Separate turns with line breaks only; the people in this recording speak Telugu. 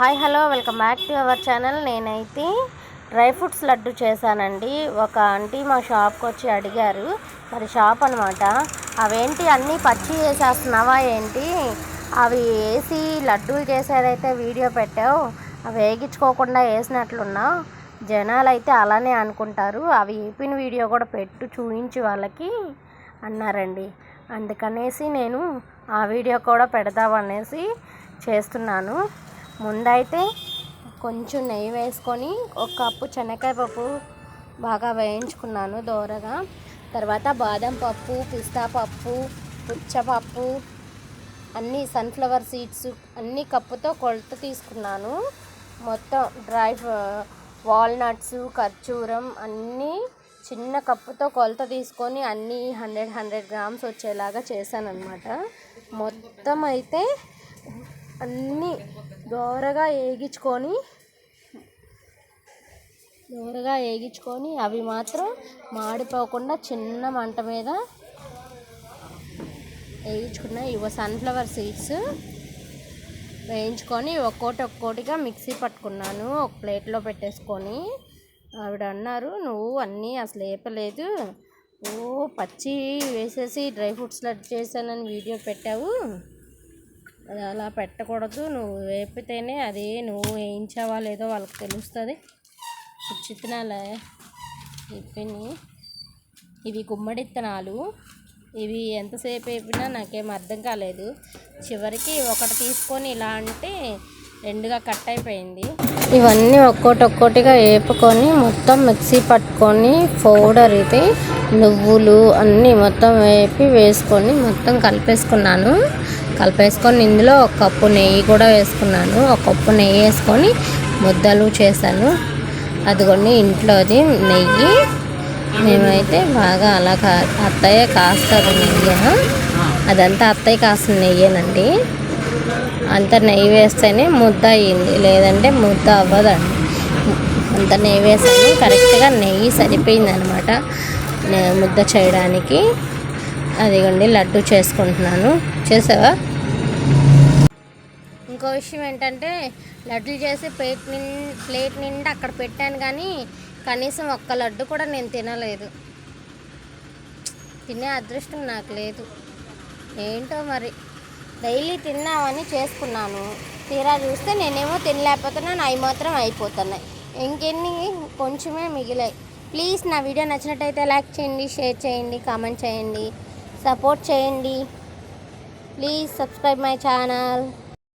Hi hello welcome back to our channel. నేనైతే డ్రై ఫ్రూట్స్ లడ్డు చేశానండి. ఒక ఆంటీ మా షాప్కి వచ్చి అడిగారు. మరి షాప్ అనమాట అవేంటి అన్నీ పచ్చి వేసేస్తున్నావా ఏంటి? అవి వేసి లడ్డూలు చేసేదైతే వీడియో పెట్టావు. అవి వేగించుకోకుండా వేసినట్లున్నావు జనాలు అయితే అలానే అనుకుంటారు. అవి వేపిన వీడియో కూడా పెట్టు చూపించి వాళ్ళకి అన్నారండి. అందుకనేసి నేను ఆ వీడియో కూడా పెడదామనేసి చేస్తున్నాను. ముందైతే కొంచెం నెయ్యి వేసుకొని ఒక కప్పు శనగకాయ పప్పు బాగా వేయించుకున్నాను దోరగా. తర్వాత బాదం పప్పు పిస్తా పప్పు పుచ్చపప్పు అన్నీ సన్ఫ్లవర్ సీడ్స్ అన్ని కప్పుతో కొలత తీసుకున్నాను. మొత్తం డ్రై వాల్నట్స్ ఖర్జూరం అన్నీ చిన్న కప్పుతో కొలత తీసుకొని అన్నీ హండ్రెడ్ హండ్రెడ్ గ్రామ్స్ వచ్చేలాగా చేశాను అనమాట మొత్తం అయితే అన్నీ దోరగా వేగించుకొని దోరగా వేగించుకొని అవి మాత్రం మాడిపోకుండా చిన్న మంట మీద వేయించుకున్న ఇవ సన్ఫ్లవర్ సీడ్స్ వేయించుకొని ఒక్కోటి ఒక్కోటిగా మిక్సీ పట్టుకున్నాను. ఒక ప్లేట్లో పెట్టేసుకొని ఆవిడ అన్నారు నువ్వు అన్నీ అసలు వేపలేదు ఓ పచ్చి వేసేసి డ్రై ఫ్రూట్స్ లడ్డు చేశానని వీడియో పెట్టావు. అలా పెట్టకూడదు. నువ్వు వేపితేనే అది నువ్వు వేయించావా లేదో వాళ్ళకి తెలుస్తుంది. చిత్తనాలే ఇప్పిని ఇవి గుమ్మడి ఇత్తనాలు ఇవి ఎంతసేపు వేపినా నాకేం అర్థం కాలేదు. చివరికి ఒకటి తీసుకొని ఇలా అంటే రెండుగా కట్ అయిపోయింది. ఇవన్నీ ఒక్కోటి ఒక్కోటిగా వేపుకొని మొత్తం మిక్సీ పట్టుకొని పౌడర్ ఇది నువ్వులు అన్నీ మొత్తం వేపి వేసుకొని మొత్తం కలిపేసుకున్నాను. కలిపేసుకొని ఇందులో ఒక కప్పు నెయ్యి కూడా వేసుకున్నాను. ఒక కప్పు నెయ్యి వేసుకొని ముద్దలు చేశాను. అదిగోండి ఇంట్లోది నెయ్యి. మేమైతే బాగా అలా కా అత్తయ్య కాస్తారు నెయ్యి. అదంతా అత్తయ్య కాసిన నెయ్యేనండి. అంత నెయ్యి వేస్తేనే ముద్ద అయ్యింది. లేదంటే ముద్ద అవ్వదండి. అంత నెయ్యి వేసాను కరెక్ట్గా నెయ్యి సరిపోయింది అనమాట ముద్ద చేయడానికి. అదిగోండి లడ్డు చేసుకుంటున్నాను. చేసావా? ఇంకో విషయం ఏంటంటే లడ్డులు చేసి ప్లేట్ నిండా ప్లేట్ నిండా అక్కడ పెట్టాను కానీ కనీసం ఒక్క లడ్డు కూడా నేను తినలేదు. తినే అదృష్టం నాకు లేదు. ఏంటో మరి? డైలీ తిన్నామని చేసుకున్నాను. తీరా చూస్తే నేనేమో తినలేకపోతున్నాను అవి మాత్రం అయిపోతున్నాయి. ఇంకెన్ని కొంచెమే మిగిలాయి. ప్లీజ్ నా వీడియో నచ్చినట్టయితే లైక్ చేయండి షేర్ చేయండి కామెంట్ చేయండి సపోర్ట్ చేయండి. Please subscribe my channel.